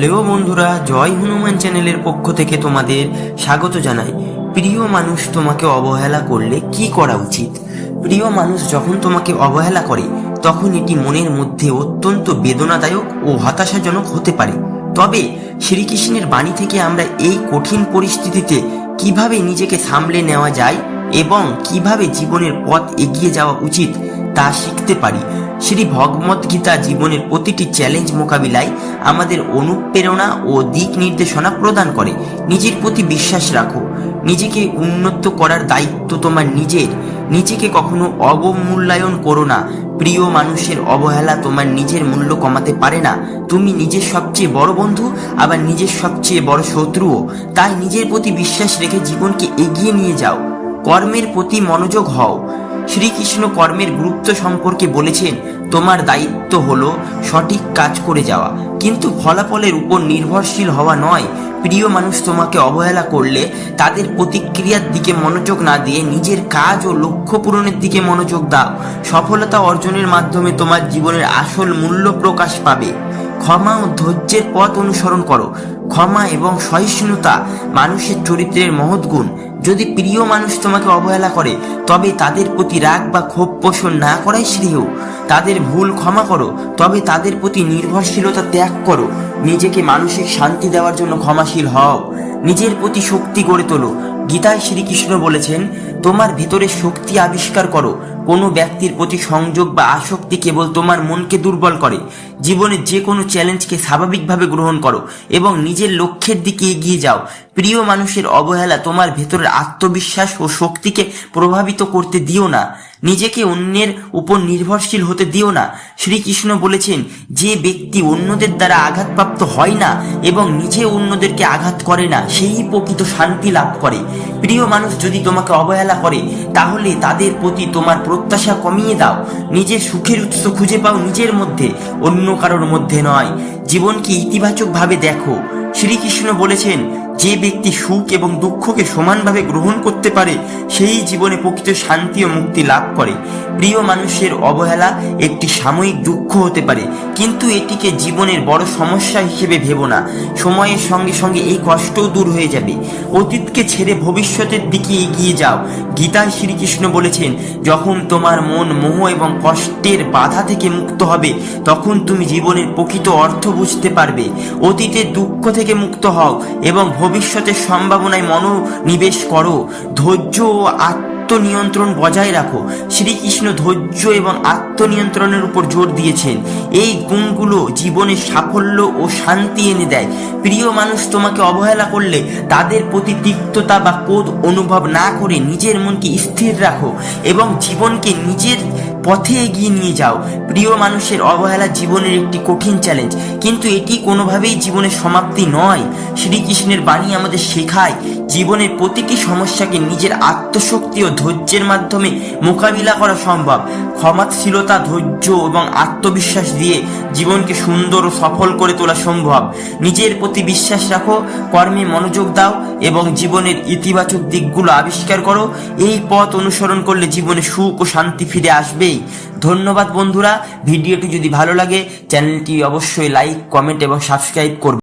Hello বন্ধুরা, জয় হনুমান চ্যানেলের পক্ষ থেকে তোমাদের স্বাগত জানাই। প্রিয় মানুষ তোমাকে অবহেলা করলে কি করা উচিত? প্রিয় মানুষ যখন তোমাকে অবহেলা করে, তখন এটি মনের মধ্যে অত্যন্ত বেদনাদায়ক ও হতাশাজনক হতে পারে। তবে শ্রীকৃষ্ণের বাণী থেকে আমরা এই কঠিন পরিস্থিতিতে কীভাবে নিজেকে সামলে নেওয়া যায় এবং কীভাবে জীবনের পথ এগিয়ে যাওয়া উচিত তা শিখতে পারি। শ্রী ভগবত গীতা জীবনের প্রতিটি চ্যালেঞ্জ মোকাবিলায় আমাদের অনুপ্রেরণা ও দিক নির্দেশনা প্রদান করে। নিজের প্রতি বিশ্বাস রাখো। নিজেকে উন্নত করার দায়িত্ব তোমার নিজের। নিজেকে কখনো অবমূল্যায়ন করো না। প্রিয় মানুষের অবহেলা তোমার নিজের মূল্য কমাতে পারে না। তুমি নিজের সবচেয়ে বড় বন্ধু, আবার নিজের সবচেয়ে বড় শত্রুও। তাই নিজের প্রতি বিশ্বাস রেখে জীবনকে এগিয়ে নিয়ে যাও। কর্মের প্রতি মনোযোগ হও। শ্রীকৃষ্ণ কর্মের গুরুত্ব সম্পর্কে বলেছেন, তোমার দায়িত্ব হলো সঠিক কাজ করে যাওয়া। কিন্তু ফলাফলের উপর নির্ভরশীল হওয়া নয়। প্রিয় মানুষ তোমাকে অবহেলা করলে তাদের প্রতিক্রিয়ার দিকে মনোযোগ না দিয়ে নিজের কাজ ও লক্ষ্য পূরণের দিকে মনোযোগ দাও। সফলতা অর্জনের মাধ্যমে তোমার জীবনের আসল মূল্য প্রকাশ পাবে। ক্ষমা ও ধৈর্যের পথ অনুসরণ করো। ক্ষমা এবং সহিষ্ণুতা মানুষের চরিত্রের মহৎ গুণ। যদি প্রিয় মানুষ তোমাকে অবহেলা করে, তবে তাদের প্রতি রাগ বা ক্ষোভ পোষণ না করাই শ্রেয়। তাদের ভুল ক্ষমা করো, তবে তাদের প্রতি নির্ভরশীলতা ত্যাগ করো। নিজেকে মানসিক শান্তি দেওয়ার জন্য ক্ষমাশীল হও। নিজের প্রতি শক্তি গড়ে তোলো। গীতায় শ্রীকৃষ্ণ বলেছেন, তোমার ভিতরে শক্তি আবিষ্কার করো কোনো ব্যক্তির প্রতি সংযোগ বা আসক্তি কেবল তোমার মনকে দুর্বল করে। জীবনে যে কোনো চ্যালেঞ্জকে স্বাভাবিকভাবে গ্রহণ করো এবং নিজের লক্ষ্যের দিকে এগিয়ে যাও। প্রিয় মানুষের অবহেলা তোমার ভেতরের আত্মবিশ্বাস ও শক্তিকে প্রভাবিত করতে দিও না। নিজেকে অন্যের উপর নির্ভরশীল হতে দিও না। শ্রীকৃষ্ণ বলেছেন, যে ব্যক্তি অন্যদের দ্বারা আঘাতপ্রাপ্ত হয় না এবং নিজে অন্যদেরকে আঘাত করে না, সেই প্রকৃত শান্তি লাভ করে। প্রিয় মানুষ যদি তোমাকে অবহেলা করে, তাহলে তাদের প্রতি তোমার প্রত্যাশা কমিয়ে দাও। নিজের সুখের উৎস খুঁজে পাও নিজের মধ্যে, অন্য কারোর মধ্যে নয়। জীবনকে ইতিবাচকভাবে দেখো। শ্রীকৃষ্ণ বলেছেন, যে ব্যক্তি সুখ এবং দুঃখকে সমানভাবে গ্রহণ করতে পারে সেই জীবনে প্রকৃত শান্তি ও মুক্তি লাভ করে। প্রিয় মানুষের অবহেলা একটি সাময়িক দুঃখ হতে পারে, কিন্তু এটিকে জীবনের বড় সমস্যা হিসেবে ভেবো না। সময়ের সঙ্গে সঙ্গে এই কষ্টও দূর হয়ে যাবে। অতীতকে ছেড়ে ভবিষ্যতের দিকে এগিয়ে যাও। গীতায় শ্রীকৃষ্ণ বলেছেন, যখন তোমার মন মোহ এবং কষ্টের বাধা থেকে মুক্ত হবে, তখন তুমি জীবনের প্রকৃত অর্থ বুঝতে পারবে। অতীতের দুঃখ থেকে মুক্ত হও এবং ভবিষ্যতের সম্ভাবনায় মনোনিবেশ করো। ধৈর্য ও আত্মনিয়ন্ত্রণ বজায় রাখো। শ্রীকৃষ্ণ ধৈর্য এবং আত্মনিয়ন্ত্রণের উপর জোর দিয়েছেন। এই গুণগুলো জীবনে সাফল্য ও শান্তি এনে দেয়। প্রিয় মানুষ, তোমাকে অবহেলা করলে তাদের প্রতি তিক্ততা বা ক্রোধ অনুভব না করে নিজের মনকে স্থির রাখো এবং জীবনকে নিজের পথে এগিয়ে নিয়ে যাও। প্রিয় মানুষের অবহেলা জীবনের একটি কঠিন চ্যালেঞ্জ কিন্তু এটি কোনোভাবেই জীবনের সমাপ্তি নয়। শ্রীকৃষ্ণের বাণী আমাদের শেখায় জীবনের প্রতিটি সমস্যাকে নিজের আত্মশক্তি ও ধৈর্যের মাধ্যমে মোকাবিলা করা সম্ভব। ক্ষমাশীলতা, ধৈর্য এবং আত্মবিশ্বাস দিয়ে জীবনকে সুন্দর ও সফল করে তোলা সম্ভব। নিজের প্রতি বিশ্বাস রাখো, কর্মে মনোযোগ দাও এবং জীবনের ইতিবাচক দিকগুলো আবিষ্কার করো। এই পথ অনুসরণ করলে জীবনে সুখ ও শান্তি ফিরে আসবেই। ধন্যবাদ বন্ধুরা, ভিডিওটি যদি ভালো লাগে, চ্যানেলটি অবশ্যই লাইক, কমেন্ট এবং সাবস্ক্রাইব করবে।